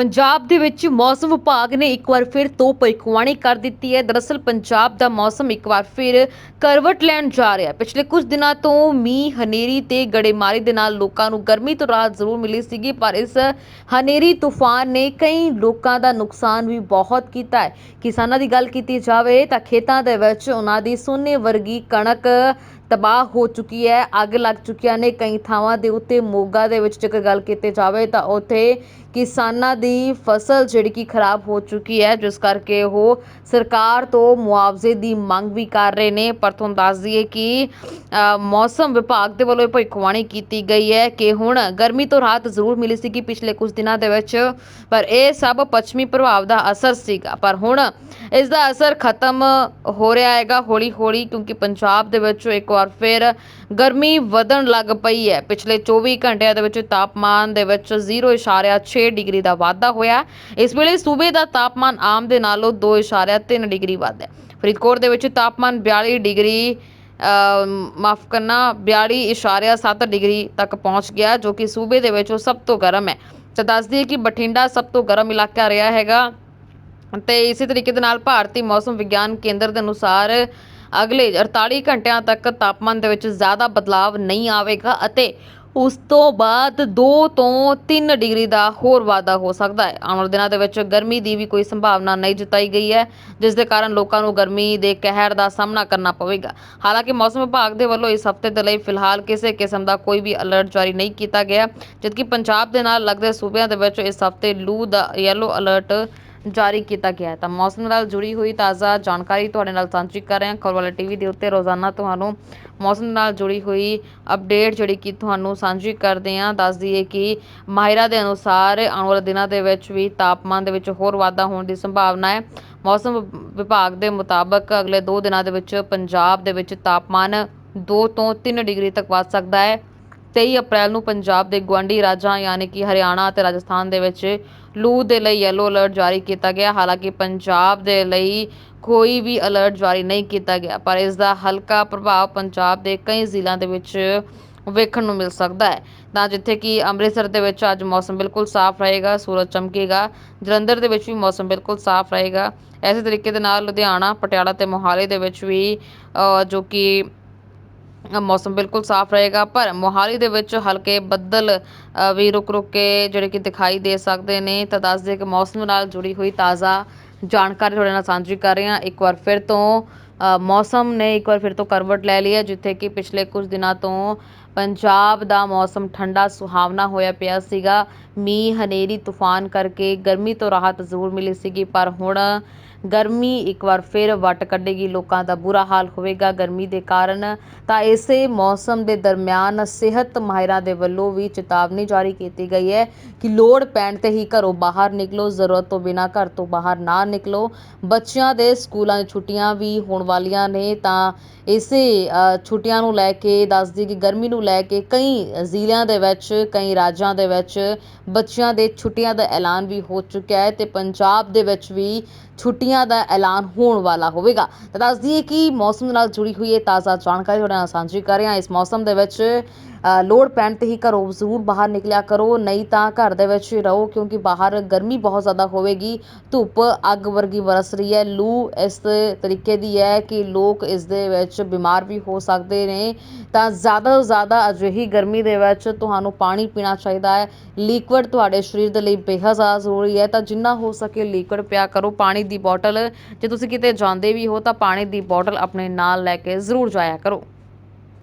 ਪੰਜਾਬ ਦੇ ਵਿੱਚ ਮੌਸਮ ਵਿਭਾਗ ਨੇ ਇੱਕ ਵਾਰ ਫਿਰ ਤੋਂ ਭਵਿੱਖਬਾਣੀ ਕਰ ਦਿੱਤੀ ਹੈ। ਦਰਅਸਲ, ਪੰਜਾਬ ਦਾ ਮੌਸਮ ਇੱਕ ਵਾਰ ਫਿਰ ਕਰਵਟ ਲੈਣ ਜਾ ਰਿਹਾ ਹੈ। ਪਿਛਲੇ ਕੁਝ ਦਿਨਾਂ ਤੋਂ ਮੀਂਹ, ਹਨੇਰੀ ਤੇ ਗੜੇਮਾਰੀ ਦੇ ਨਾਲ ਲੋਕਾਂ ਨੂੰ ਗਰਮੀ ਤੋਂ ਰਾਹਤ ਜ਼ਰੂਰ ਮਿਲੀ ਸੀਗੀ, ਪਰ ਇਸ ਹਨੇਰੀ ਤੂਫਾਨ ਨੇ ਕਈ ਲੋਕਾਂ ਦਾ ਨੁਕਸਾਨ ਵੀ ਬਹੁਤ ਕੀਤਾ ਹੈ। ਕਿਸਾਨਾਂ ਦੀ ਗੱਲ ਕੀਤੀ ਜਾਵੇ ਤਾਂ ਖੇਤਾਂ ਦੇ ਵਿੱਚ ਉਹਨਾਂ ਦੀ ਸੋਨੇ ਵਰਗੀ ਕਣਕ ਤਬਾਹ ਹੋ ਚੁੱਕੀ ਹੈ, ਅੱਗ ਲੱਗ ਚੁੱਕੀਆਂ ਨੇ ਕਈ ਥਾਵਾਂ ਦੇ ਉੱਤੇ, ਮੋਗਾ ਦੇ ਵਿੱਚ ਜੇਕਰ ਗੱਲ ਕੀਤੀ ਜਾਵੇ ਤਾਂ ਉੱਥੇ ਕਿਸਾਨਾਂ ਦੀ ਫਸਲ ਜਿਹੜੀ ਕਿ ਖਰਾਬ ਹੋ ਚੁੱਕੀ ਹੈ, ਜਿਸ ਕਰਕੇ ਉਹ ਸਰਕਾਰ ਤੋਂ ਮੁਆਵਜ਼ੇ ਦੀ ਮੰਗ ਵੀ ਕਰ ਰਹੇ ਨੇ। ਪਰ ਤੁਹਾਨੂੰ ਦੱਸ ਦਈਏ ਕਿ ਮੌਸਮ ਵਿਭਾਗ ਦੇ ਵੱਲੋਂ ਇਹ ਭਵਿੱਖਬਾਣੀ ਕੀਤੀ ਗਈ ਹੈ ਕਿ ਹੁਣ ਗਰਮੀ ਤੋਂ ਰਾਹਤ ਜ਼ਰੂਰ ਮਿਲੀ ਸੀ ਕਿ ਪਿਛਲੇ ਕੁਝ ਦਿਨਾਂ ਦੇ ਵਿੱਚ, ਪਰ ਇਹ ਸਭ ਪੱਛਮੀ ਪ੍ਰਭਾਵ ਦਾ ਅਸਰ ਸੀਗਾ। ਪਰ ਹੁਣ ਇਸ ਦਾ ਅਸਰ ਖਤਮ ਹੋ ਰਿਹਾ ਹੈਗਾ ਹੌਲੀ ਹੌਲੀ ਕਿਉਂਕਿ ਪੰਜਾਬ ਦੇ ਵਿੱਚ ਇੱਕ ਵਾਰ ਫਿਰ ਗਰਮੀ ਵਧਣ ਲੱਗ ਪਈ ਹੈ। ਪਿਛਲੇ 24 ਘੰਟਿਆਂ ਦੇ ਵਿੱਚ ਤਾਪਮਾਨ ਦੇ ਵਿੱਚ 0.6 ਡਿਗਰੀ ਦਾ ਵਾਧਾ ਹੋਇਆ ਇਸ ਵੇਲੇ ਸੂਬੇ ਦਾ ਤਾਪਮਾਨ ਆਮ ਦੇ ਨਾਲੋਂ 2.3 ਡਿਗਰੀ ਵੱਧ ਹੈ। ਫਰੀਦਕੋਟ ਦੇ ਵਿੱਚ ਤਾਪਮਾਨ 42 ਡਿਗਰੀ ਮਾਫ ਕਰਨਾ 42.7 ਡਿਗਰੀ ਤੱਕ ਪਹੁੰਚ ਗਿਆ ਜੋ ਕਿ ਸੂਬੇ ਦੇ ਵਿੱਚ ਉਹ ਸਭ ਤੋਂ ਗਰਮ ਹੈ। ਤਾਂ ਦੱਸ ਦਈਏ ਕਿ ਬਠਿੰਡਾ ਸਭ ਤੋਂ ਗਰਮ ਇਲਾਕਾ ਰਿਹਾ ਹੈਗਾ ਤੇ ਇਸੇ ਤਰੀਕੇ ਦੇ ਨਾਲ ਭਾਰਤੀ ਮੌਸਮ ਵਿਗਿਆਨ ਕੇਂਦਰ ਦੇ ਅਨੁਸਾਰ ਅਗਲੇ 48 ਘੰਟਿਆਂ ਤੱਕ ਤਾਪਮਾਨ ਦੇ ਵਿੱਚ ਜ਼ਿਆਦਾ ਬਦਲਾਵ ਨਹੀਂ ਆਵੇਗਾ ਅਤੇ ਉਸ ਤੋਂ ਬਾਅਦ 2 ਤੋਂ 3 ਡਿਗਰੀ ਦਾ ਹੋਰ ਵਾਧਾ ਹੋ ਸਕਦਾ ਹੈ। ਆਉਣ ਵਾਲੇ ਦਿਨਾਂ ਦੇ ਵਿੱਚ ਗਰਮੀ ਦੀ ਵੀ ਕੋਈ ਸੰਭਾਵਨਾ ਨਹੀਂ ਜਤਾਈ ਗਈ ਹੈ, ਜਿਸ ਦੇ ਕਾਰਨ ਲੋਕਾਂ ਨੂੰ ਗਰਮੀ ਦੇ ਕਹਿਰ ਦਾ ਸਾਹਮਣਾ ਕਰਨਾ ਪਵੇਗਾ। ਹਾਲਾਂਕਿ ਮੌਸਮ ਵਿਭਾਗ ਦੇ ਵੱਲੋਂ ਇਸ ਹਫ਼ਤੇ ਦੇ ਲਈ ਫਿਲਹਾਲ ਕਿਸੇ ਕਿਸਮ ਦਾ ਕੋਈ ਵੀ ਅਲਰਟ ਜਾਰੀ ਨਹੀਂ ਕੀਤਾ ਗਿਆ, ਜਦਕਿ ਪੰਜਾਬ ਦੇ ਨਾਲ ਲੱਗਦੇ ਸੂਬਿਆਂ ਦੇ ਵਿੱਚ ਇਸ ਹਫ਼ਤੇ ਲੂ ਦਾ ਯੈਲੋ ਅਲਰਟ ਜਾਰੀ ਕੀਤਾ ਗਿਆ ਤਾਂ ਮੌਸਮ ਨਾਲ ਜੁੜੀ ਹੋਈ ਤਾਜ਼ਾ ਜਾਣਕਾਰੀ ਤੁਹਾਡੇ ਨਾਲ ਸਾਂਝੀ ਕਰ ਰਹੇ ਹਾਂ। ਖਬਰ ਵਾਲੇ ਟੀਵੀ ਦੇ ਉੱਤੇ ਰੋਜ਼ਾਨਾ ਤੁਹਾਨੂੰ ਮੌਸਮ ਨਾਲ ਜੁੜੀ ਹੋਈ ਅਪਡੇਟ ਜਿਹੜੀ ਕਿ ਤੁਹਾਨੂੰ ਸਾਂਝੀ ਕਰਦੇ ਹਾਂ। ਦੱਸ ਦਈਏ ਕਿ ਮਾਹਿਰਾਂ ਦੇ ਅਨੁਸਾਰ ਆਉਣ ਵਾਲੇ ਦਿਨਾਂ ਦੇ ਵਿੱਚ ਵੀ ਤਾਪਮਾਨ ਦੇ ਵਿੱਚ ਹੋਰ ਵਾਧਾ ਹੋਣ ਦੀ ਸੰਭਾਵਨਾ ਹੈ। ਮੌਸਮ ਵਿਭਾਗ ਦੇ ਮੁਤਾਬਕ ਅਗਲੇ 2 ਦਿਨਾਂ ਦੇ ਵਿੱਚ ਪੰਜਾਬ ਦੇ ਵਿੱਚ ਤਾਪਮਾਨ 2 ਤੋਂ 3 ਡਿਗਰੀ ਤੱਕ ਵੱਧ ਸਕਦਾ ਹੈ। 23 ਅਪ੍ਰੈਲ ਨੂੰ ਪੰਜਾਬ ਦੇ ਗਵਾਂਢੀ ਰਾਜਾਂ ਯਾਨੀ ਕਿ ਹਰਿਆਣਾ ਅਤੇ ਰਾਜਸਥਾਨ ਦੇ ਵਿੱਚ ਲੂ ਦੇ ਲਈ ਯੈਲੋ ਅਲਰਟ ਜਾਰੀ ਕੀਤਾ ਗਿਆ। ਹਾਲਾਂਕਿ ਪੰਜਾਬ ਦੇ ਲਈ ਕੋਈ ਵੀ ਅਲਰਟ ਜਾਰੀ ਨਹੀਂ ਕੀਤਾ ਗਿਆ, ਪਰ ਇਸ ਦਾ ਹਲਕਾ ਪ੍ਰਭਾਵ ਪੰਜਾਬ ਦੇ ਕਈ ਜ਼ਿਲ੍ਹਿਆਂ ਦੇ ਵਿੱਚ ਵੇਖਣ ਨੂੰ ਮਿਲ ਸਕਦਾ ਹੈ। ਤਾਂ ਜਿੱਥੇ ਕਿ ਅੰਮ੍ਰਿਤਸਰ ਦੇ ਵਿੱਚ ਅੱਜ ਮੌਸਮ ਬਿਲਕੁਲ ਸਾਫ਼ ਰਹੇਗਾ, ਸੂਰਜ ਚਮਕੇਗਾ, ਜਲੰਧਰ ਦੇ ਵਿੱਚ ਵੀ ਮੌਸਮ ਬਿਲਕੁਲ ਸਾਫ਼ ਰਹੇਗਾ। ਐਸੇ ਤਰੀਕੇ ਦੇ ਨਾਲ ਲੁਧਿਆਣਾ, ਪਟਿਆਲਾ ਤੇ ਮੋਹਾਲੀ ਦੇ ਵਿੱਚ ਵੀ ਜੋ ਕਿ ਮੌਸਮ ਬਿਲਕੁਲ ਸਾਫ਼ ਰਹੇਗਾ ਪਰ ਮੋਹਾਲੀ ਦੇ ਵਿੱਚ ਹਲਕੇ ਬੱਦਲ ਅ, ਵੀ ਰੁਕ ਰੁਕ ਕੇ ਜਿਹੜੇ ਕਿ ਦਿਖਾਈ ਦੇ ਸਕਦੇ ਨੇ ਤਾਂ ਦੱਸ ਦੇ ਕਿ ਮੌਸਮ ਨਾਲ ਜੁੜੀ ਹੋਈ ਤਾਜ਼ਾ ਜਾਣਕਾਰੀ ਤੁਹਾਡੇ ਨਾਲ ਸਾਂਝੀ ਕਰ ਰਹੇ ਹਾਂ। ਇੱਕ ਵਾਰ ਫਿਰ ਤੋਂ ਮੌਸਮ ਨੇ ਇੱਕ ਵਾਰ ਫਿਰ ਤੋਂ ਕਰਵਟ ਲੈ ਲਈ ਹੈ ਜਿੱਥੇ ਕਿ ਪਿਛਲੇ ਕੁਝ ਦਿਨਾਂ ਤੋਂ ਪੰਜਾਬ ਦਾ ਮੌਸਮ ਠੰਡਾ ਸੁਹਾਵਣਾ ਹੋਇਆ ਪਿਆ ਸੀਗਾ। ਮੀਂਹ, ਹਨੇਰੀ, ਤੂਫਾਨ ਕਰਕੇ ਗਰਮੀ ਤੋਂ ਰਾਹਤ ਜ਼ਰੂਰ ਮਿਲੀ ਸੀਗੀ, ਪਰ ਹੁਣ ਗਰਮੀ ਇੱਕ ਵਾਰ ਫਿਰ ਵੱਟ ਕੱਢੇਗੀ, ਲੋਕਾਂ ਦਾ ਬੁਰਾ ਹਾਲ ਹੋਵੇਗਾ ਗਰਮੀ ਦੇ ਕਾਰਨ। ਤਾਂ ਇਸੇ ਮੌਸਮ ਦੇ ਦਰਮਿਆਨ ਸਿਹਤ ਮਾਹਿਰਾਂ ਦੇ ਵੱਲੋਂ ਵੀ ਚੇਤਾਵਨੀ ਜਾਰੀ ਕੀਤੀ ਗਈ ਹੈ ਕਿ ਲੋੜ ਪੈਣ ਤੇ ਹੀ ਘਰੋਂ ਬਾਹਰ ਨਿਕਲੋ, ਜ਼ਰੂਰਤ ਤੋਂ ਬਿਨਾਂ ਘਰ ਤੋਂ ਬਾਹਰ ਨਾ ਨਿਕਲੋ। ਬੱਚਿਆਂ ਦੇ ਸਕੂਲਾਂ ਦੀ ਛੁੱਟੀਆਂ ਵੀ ਹੋਣ ਵਾਲੀਆਂ ਨੇ, ਤਾਂ ਇਸੇ ਛੁੱਟੀਆਂ ਨੂੰ ਲੈ ਕੇ ਦੱਸਦੀ ਕਿ ਗਰਮੀ ਨੂੰ ਲੈ ਕੇ ਕਈ ਜ਼ਿਲ੍ਹਿਆਂ ਦੇ ਵਿੱਚ, ਕਈ ਰਾਜਾਂ ਦੇ ਵਿੱਚ ਬੱਚਿਆਂ ਦੇ ਛੁੱਟੀਆਂ ਦਾ ਐਲਾਨ ਵੀ ਹੋ ਚੁੱਕਿਆ ਹੈ ਤੇ ਪੰਜਾਬ ਦੇ ਵਿੱਚ ਵੀ ਛੁੱਟੀਆਂ ਦਾ ਐਲਾਨ ਹੋਣ ਵਾਲਾ ਹੋਵੇਗਾ। ਤਾਂ ਦੱਸ ਦਈਏ ਕਿ ਮੌਸਮ ਨਾਲ ਜੁੜੀ ਹੋਈ ਇਹ ਤਾਜ਼ਾ ਜਾਣਕਾਰੀ ਤੁਹਾਡੇ ਨਾਲ ਸਾਂਝੀ ਕਰ ਰਹੇ ਹਾਂ। ਇਸ ਮੌਸਮ ਦੇ ਵਿੱਚ ਲੋੜ ਪੈਣ ਤੇ ਹੀ ਘਰੋਂ ਜ਼ਰੂਰ ਬਾਹਰ ਨਿਕਲਿਆ ਕਰੋ, ਨਹੀਂ ਤਾਂ ਘਰ ਦੇ ਵਿੱਚ ਹੀ ਰਹੋ ਕਿਉਂਕਿ ਬਾਹਰ ਗਰਮੀ ਬਹੁਤ ਜ਼ਿਆਦਾ ਹੋਵੇਗੀ, ਧੁੱਪ ਅੱਗ ਵਰਗੀ ਵਰਸ ਰਹੀ ਹੈ, ਲੂ ਇਸ ਤਰੀਕੇ ਦੀ ਹੈ ਕਿ ਲੋਕ ਇਸ ਦੇ ਵਿੱਚ ਬਿਮਾਰ ਵੀ ਹੋ ਸਕਦੇ ਨੇ। ਤਾਂ ਜ਼ਿਆਦਾ ਤੋਂ ਜ਼ਿਆਦਾ ਅਜਿਹੀ ਗਰਮੀ ਦੇ ਵਿੱਚ ਤੁਹਾਨੂੰ ਪਾਣੀ ਪੀਣਾ ਚਾਹੀਦਾ ਹੈ। ਲਿਕੁਇਡ ਤੁਹਾਡੇ ਸਰੀਰ ਦੇ ਲਈ ਬੇਹੱਦ ਜ਼ਿਆਦਾ ਜ਼ਰੂਰੀ ਹੈ। ਤਾਂ ਜਿੰਨਾ ਹੋ ਸਕੇ ਲਿਕੁਇਡ ਪਿਆ ਕਰੋ। ਪਾਣੀ ਦੀ ਬੋਟਲ, ਜੇ ਤੁਸੀਂ ਕਿਤੇ ਜਾਂਦੇ ਵੀ ਹੋ, ਤਾਂ ਪਾਣੀ ਦੀ ਬੋਟਲ ਆਪਣੇ ਨਾਲ ਲੈ ਕੇ ਜ਼ਰੂਰ ਜਾਇਆ ਕਰੋ।